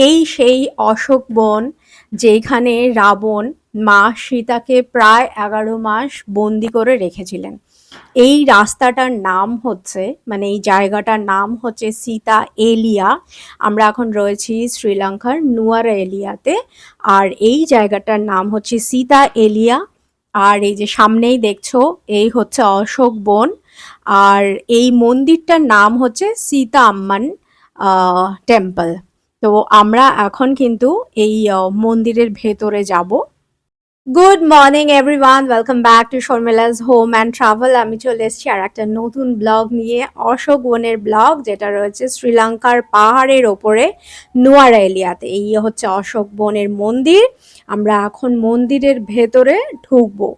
এই সেই অশোক বন যেখানে রাবণ মা সীতাকে প্রায় এগারো মাস বন্দি করে রেখেছিলেন। এই রাস্তাটার নাম হচ্ছে মানে এই জায়গাটার নাম হচ্ছে সীতা এলিয়া। আমরা এখন রয়েছি শ্রীলঙ্কার নুয়ারা এলিয়াতে, আর এই জায়গাটার নাম হচ্ছে সীতা এলিয়া। আর এই যে সামনেই দেখছ, এই হচ্ছে অশোক বন। আর এই মন্দিরটার নাম হচ্ছে সীতা আম্মান টেম্পল তো আমরা এখন কিন্তু এই মন্দিরের ভেতরে যাব। Good morning everyone welcome back to Sharmila's home and travel আমি চলে এসেছি আর একটা নতুন ব্লগ নিয়ে, অশোক বনের ব্লগ, যেটা রয়েছে শ্রীলঙ্কার পাহাড়ের ওপরে, নোয়ারা এলিয়াতে। এই হচ্ছে অশোক বনের মন্দির। আমরা এখন মন্দিরের ভেতরে ঢুকবো।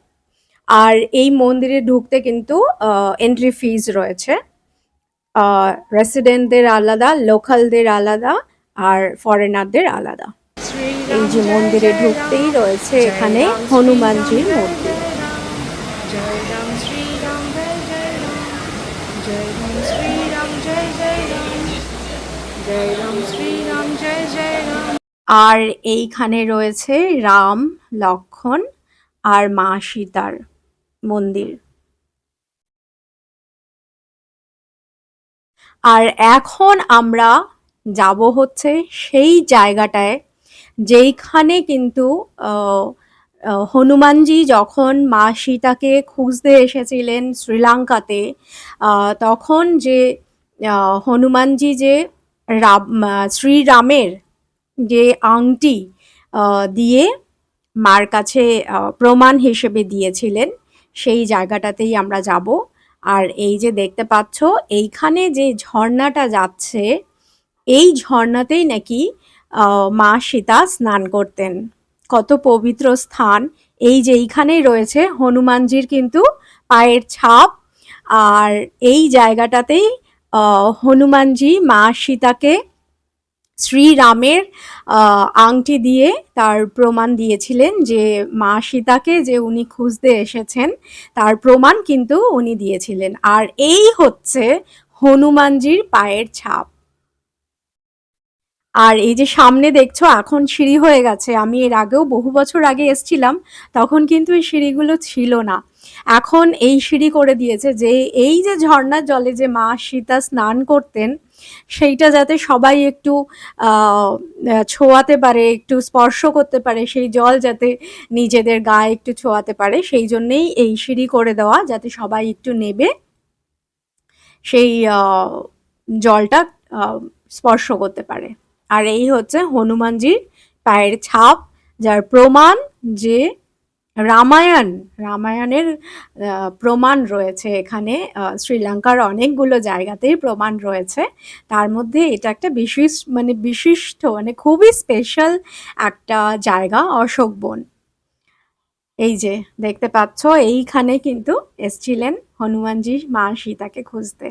আর এই মন্দিরে ঢুকতে কিন্তু এন্ট্রি ফিজ রয়েছে। রেসিডেন্টদের আলাদা লোকালদের আলাদা। আর ফরেনারদের আলাদা। এই যে মন্দিরে ঢুকতেই রয়েছে এখানে হনুমানজির মূর্তি। আর এইখানে রয়েছে রাম, লক্ষণ আর মা সীতার মন্দির। আর এখন আমরা যাব হচ্ছে সেই জায়গাটায়, যেইখানে কিন্তু হনুমানজি যখন মা সীতাকে খুঁজতে এসেছিলেন শ্রীলঙ্কাতে তখন যে হনুমানজি যে রাম শ্রীরামের যে আংটি দিয়ে মার কাছে প্রমাণ হিসেবে দিয়েছিলেন, সেই জায়গাটাতেই আমরা যাব। আর এই যে দেখতে পাচ্ছ, এইখানে যে ঝর্ণাটা যাচ্ছে এই ঝর্ণাতেই নাকি মা সীতা স্নান করতেন। কত পবিত্র স্থান। এই যে এইখানেই রয়েছে হনুমানজির কিন্তু পায়ের ছাপ। আর এই জায়গাটাতেই হনুমানজি মা সীতাকে শ্রীরামের আংটি দিয়ে তার প্রমাণ দিয়েছিলেন যে মা সীতাকে যে উনি খুঁজতে এসেছেন, তার প্রমাণ কিন্তু উনি দিয়েছিলেন। আর এই হচ্ছে হনুমানজির পায়ের ছাপ। আর এই যে সামনে দেখছ, এখন সিঁড়ি হয়ে গেছে। আমি এর আগেও বহু বছর আগে এসছিলাম, তখন কিন্তু এই সিঁড়িগুলো ছিল না। এখন এই সিঁড়ি করে দিয়েছে যে, এই যে ঝর্ণার জলে যে মা সীতা স্নান করতেন, সেইটা যাতে সবাই একটু ছোঁয়াতে পারে, একটু স্পর্শ করতে পারে, সেই জল যাতে নিজেদের গায়ে একটু ছোঁয়াতে পারে, সেই জন্যেই এই সিঁড়ি করে দেওয়া, যাতে সবাই একটু নেবে, সেই জলটা স্পর্শ করতে পারে। আর এই হচ্ছে হনুমানজির পায়ের ছাপ, যার প্রমাণ যে রামায়ণ, রামায়ণের প্রমাণ রয়েছে এখানে। শ্রীলঙ্কার অনেকগুলো জায়গাতেই প্রমাণ রয়েছে। তার মধ্যে এটা একটা বিশেষ মানে বিশিষ্ট মানে খুবই স্পেশাল একটা জায়গা, অশোক বন। এই যে, দেখতে পাচ্ছ, এইখানে কিন্তু এসছিলেন হনুমানজি মা সীতাকে খুঁজতে।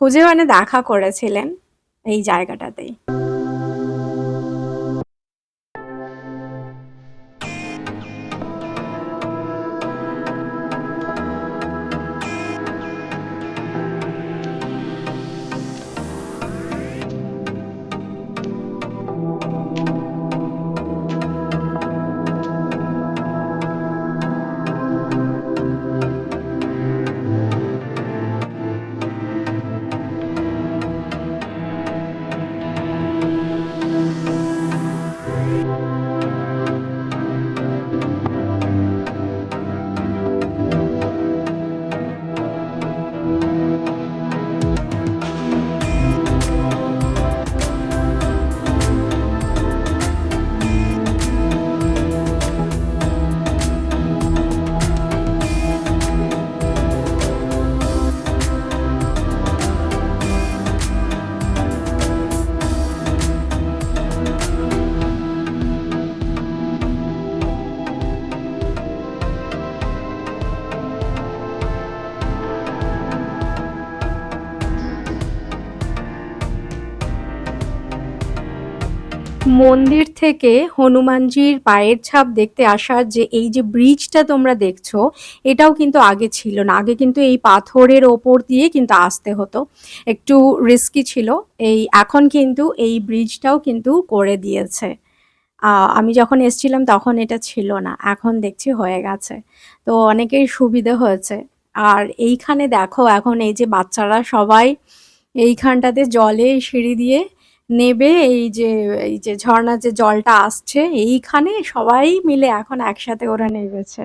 খুঁজে মানে দেখা করেছিলেন। এই জায়গাটাতেই। মন্দির থেকে হনুমানজির পায়ের ছাপ দেখতে আসার যে এই যে ব্রিজটা তোমরা দেখছ, এটাও কিন্তু আগে ছিল না। আগে কিন্তু এই পাথরের ওপর দিয়ে কিন্তু আসতে হতো। একটু রিস্কি ছিল। এই এখন কিন্তু এই ব্রিজটাও কিন্তু করে দিয়েছে। আমি যখন এসছিলাম তখন এটা ছিল না। এখন দেখছি হয়ে গেছে। তো অনেকেই সুবিধে হয়েছে। আর এইখানে দেখো, এখন এই যে বাচ্চারা সবাই এইখানটাতে জলে সিঁড়ি দিয়ে নেবে, এই যে এই যে ঝর্ণার যে জলটা আসছে, এইখানে সবাই মিলে এখন একসাথে ওরা নেমেছে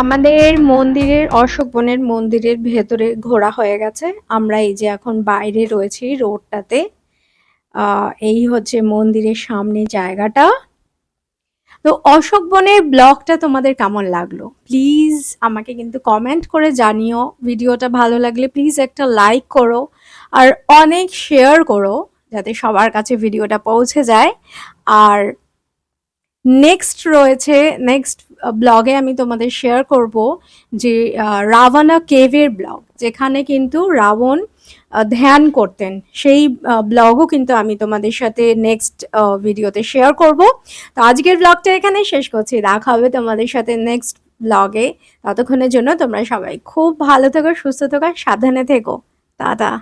আমাদের মন্দিরের, অশোক বনের মন্দিরের ভেতরে ঘোরা হয়ে গেছে। আমরা এই যে এখন বাইরে রয়েছি রোডটাতে এই হচ্ছে মন্দিরের সামনে জায়গাটা। তো অশোক বনের ব্লগটা তোমাদের কেমন লাগল? প্লিজ আমাকে কিন্তু কমেন্ট করে জানিও। ভিডিওটা ভালো লাগলে প্লিজ একটা লাইক করো আর অনেক শেয়ার করো যাতে সবার কাছে ভিডিওটা পৌঁছে যায়। আর নেক্সট রয়েছে নেক্সট ব্লগে আমি তোমাদের শেয়ার করব যে রাভানা কেভের ব্লগ যেখানে কিন্তু রাবণ ধ্যান করতেন। সেই ব্লগও কিন্তু আমি তোমাদের সাথে নেক্সট ভিডিওতে শেয়ার করব। তো আজকের ব্লগটা এখানে শেষ করছি। দেখা হবে তোমাদের সাথে নেক্সট ব্লগে ততক্ষণের জন্য তোমরা সবাই খুব ভালো থেকো, সুস্থ থেকো সাবধানে থেকো। টাটা।